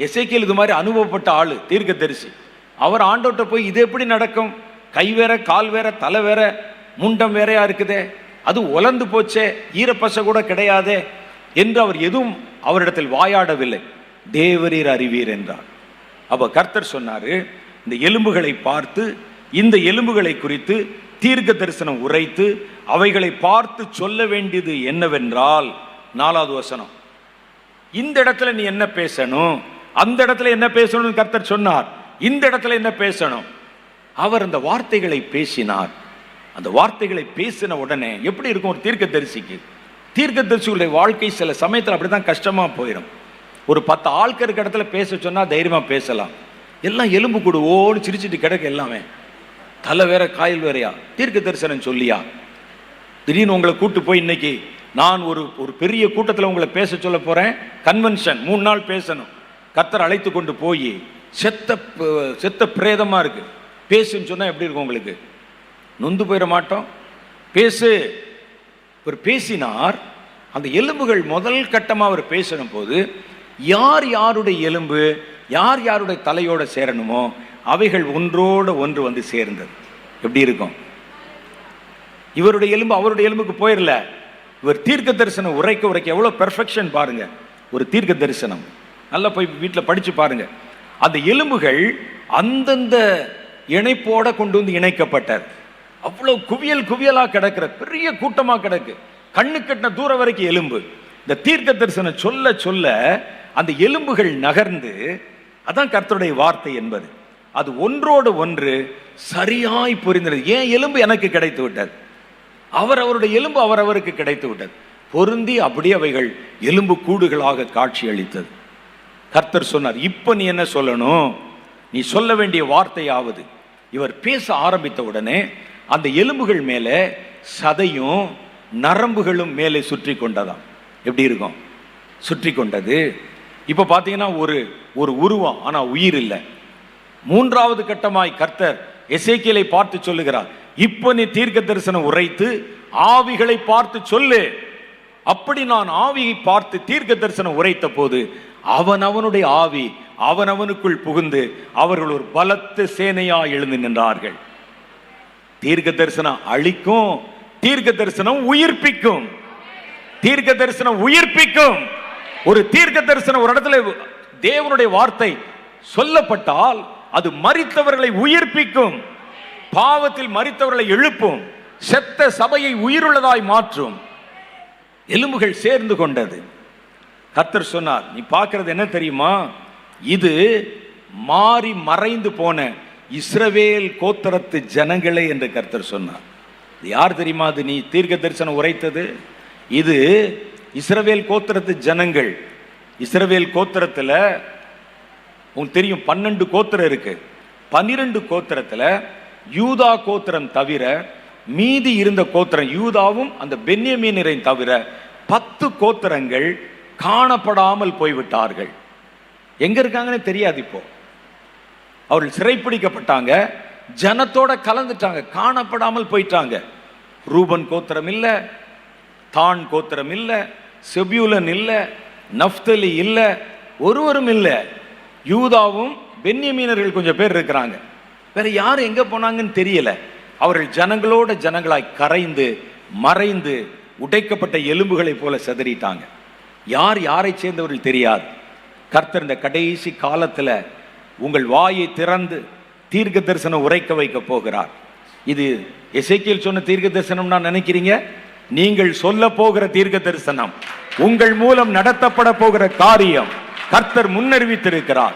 எசேக்கியேல் இது மாதிரி அனுபவப்பட்ட ஆள் தீர்க்க தரிசி அவர் ஆண்டோட்ட போய் இது எப்படி நடக்கும்? கை வேற கால் வேற தலை வேற முண்டம் வேறையா இருக்குதே? அது உலர்ந்து போச்சே ஈரப்பச கூட கிடையாதே? என்று அவர் எதுவும் அவரிடத்தில் வாயாடவில்லை. தேவரீர் அறிவீர் என்றார். அப்ப கர்த்தர் சொன்னாரு இந்த எலும்புகளை பார்த்து இந்த எலும்புகளை குறித்து தீர்க்க தரிசனம் உரைத்து அவைகளை பார்த்து சொல்ல வேண்டியது என்னவென்றால் நாலாவது வசனம். இந்த இடத்துல நீ என்ன பேசணும்? அந்த இடத்துல என்ன பேசணும்னு கர்த்தர் சொன்னார். இந்த இடத்துல என்ன பேசணும்? அவர் அந்த வார்த்தைகளை பேசினார். அந்த வார்த்தைகளை பேசின உடனே எப்படி இருக்கும் ஒரு தீர்க்க தரிசிக்கு தீர்க்க தரிசிகளுடைய வாழ்க்கை சில சமயத்தில் அப்படிதான் கஷ்டமா போயிடும் ஒரு பத்து ஆட்கள் இருக்க இடத்துல பேச சொன்னா தைரியமா பேசலாம். எல்லாம் எலும்பு கூடு ஓடு சிரிச்சிட்டு கிடக்கு எல்லாமே. தலை வேற காயில் வேறையா? தீர்க்க தரிசனம் சொல்லியா? திடீர்னு உங்களை கூட்டு போய் இன்னைக்கு நான் ஒரு ஒரு பெரிய கூட்டத்தில் உங்களை பேச சொல்ல போறேன். கன்வென்ஷன் மூணு நாள் பேசணும். கத்தர் அழைத்து கொண்டு போய் செத்த செத்த பிரேதமாக இருக்குது பேசுன்னு சொன்னால் எப்படி இருக்கும் உங்களுக்கு? நொந்து போயிட மாட்டோம். பேசு. இவர் பேசினார். அந்த எலும்புகள் முதல் கட்டமாக அவர் பேசின போது யார் யாருடைய எலும்பு யார் யாருடைய தலையோட சேரணுமோ அவைகள் ஒன்றோட ஒன்று வந்து சேர்ந்தது. எப்படி இருக்கும்? இவருடைய எலும்பு அவருடைய எலும்புக்கு போயிடல இவர் தீர்க்க தரிசனம் உரைக்க உரைக்க எவ்வளோ பெர்ஃபெக்ஷன் பாருங்க. ஒரு தீர்க்க தரிசனம். நல்லா போய் வீட்டில் படித்து பாருங்கள் அந்த எலும்புகள் அந்தந்த இணைப்போட கொண்டு வந்து இணைக்கப்பட்டார் அவ்வளோ குவியல் குவியலாக கிடக்கிற பெரிய கூட்டமாக கிடக்கு. கண்ணு கட்டின தூரம் வரைக்கும் எலும்பு. இந்த தீர்க்க தரிசனம் சொல்ல சொல்ல அந்த எலும்புகள் நகர்ந்து அதான் கர்த்தருடைய வார்த்தை என்பது. அது ஒன்றோடு ஒன்று சரியாய் புரிந்தது ஏன் எலும்பு எனக்கு கிடைத்து விட்டது? அவர் அவருடைய எலும்பு அவரவருக்கு கிடைத்து விட்டது. பொருந்தி அப்படியே அவைகள் எலும்பு கூடுகளாக காட்சி அளித்தது கர்த்தர் சொன்னார் இப்போ நீ என்ன சொல்லணும்? நீ சொல்ல வேண்டிய வார்த்தையாவது. இவர் பேச ஆரம்பித்த உடனே அந்த எலும்புகள் மேலே சதையும் நரம்புகளும் மேலே சுற்றி கொண்டதாம். எப்படி இருக்கும்? சுற்றி கொண்டது. இப்போ பார்த்தீங்கன்னா ஒரு ஒரு உருவம் ஆனால் உயிர் இல்லை. மூன்றாவது கட்டமாய் கர்த்தர் எசேக்கியலை பார்த்து சொல்லுகிறார் இப்போ நீ தீர்க்க தரிசனம் உரைத்து ஆவிகளை பார்த்து சொல்லு. அப்படி நான் ஆவியை பார்த்து தீர்க்க தரிசனம் உரைத்த போது அவன் அவனுடைய ஆவி அவன் அவனுக்குள் புகுந்து அவர்கள் ஒரு பலத்த சேனையா எழுந்து நின்றார்கள். தீர்க்க தரிசனம் அழிக்கும் தீர்க்க தரிசனம் உயிர்ப்பிக்கும். தீர்க்க தரிசனம் உயிர்ப்பிக்கும். ஒரு தீர்க்க தரிசனம் ஒரு இடத்துல தேவனுடைய வார்த்தை சொல்லப்பட்டால் அது மறித்தவர்களை உயிர்ப்பிக்கும். பாவத்தில் மரித்தவர்களை எழுப்பும். செத்த சபையை உயிருள்ளதாய் மாற்றும். எலும்புகள் சேர்ந்து கொண்டது. கர்த்தர் சொன்னார் நீ பார்க்கறது என்ன தெரியுமா? இது மாறி மறைந்து போன இஸ்ரவேல் கோத்தரத்து ஜனங்களே என்று கர்த்தர் சொன்னார். யார் தெரியுமா? அது நீ தீர்க்க தரிசனம் உரைத்தது? இது இஸ்ரவேல் கோத்திரத்து ஜனங்கள். இஸ்ரவேல் கோத்திரத்தில் உங்களுக்கு தெரியும் பன்னெண்டு கோத்திரம் இருக்கு. பன்னிரெண்டு கோத்திரத்தில் யூதா கோத்திரம் தவிர மீதி இருந்த கோத்திரம் யூதாவும் அந்த பென்யமீனரை தவிர பத்து கோத்திரங்கள் காணப்படாமல் போய்விட்டார்கள். எங்க இருக்காங்கன்னு தெரியாது இப்போ. அவர்கள் சிறைப்பிடிக்கப்பட்டாங்க. ஜனத்தோட கலந்துட்டாங்க. காணப்படாமல் போயிட்டாங்க. ரூபன் கோத்திரம் இல்ல தான் கோத்திரம் இல்ல செபியூலன் இல்ல நஃப்தலி இல்ல ஒருவரும் இல்ல. யூதாவும் பென்யமீனர்கள் கொஞ்சம் பேர் இருக்கிறாங்க. வேற யார் எங்க போனாங்கன்னு தெரியல. அவர்கள் ஜனங்களோட ஜனங்களாய் கரைந்து மறைந்து உடைக்கப்பட்ட எலும்புகளைப் போல செதறிட்டாங்க. யார் யாரை சேர்ந்தவர்கள் தெரியாது. கர்த்தர் இந்த கடைசி காலத்தில் உங்கள் வாயை திறந்து தீர்க்க தரிசனம் உரைக்க வைக்க போகிறார். இது எசேக்கியேல் சொன்ன தீர்க்க தரிசனம் நான் நினைக்கிறீங்க? நீங்கள் சொல்ல போகிற தீர்க்க தரிசனம் உங்கள் மூலம் நடத்தப்பட போகிற காரியம் கர்த்தர் முன்னறிவித்திருக்கிறார்.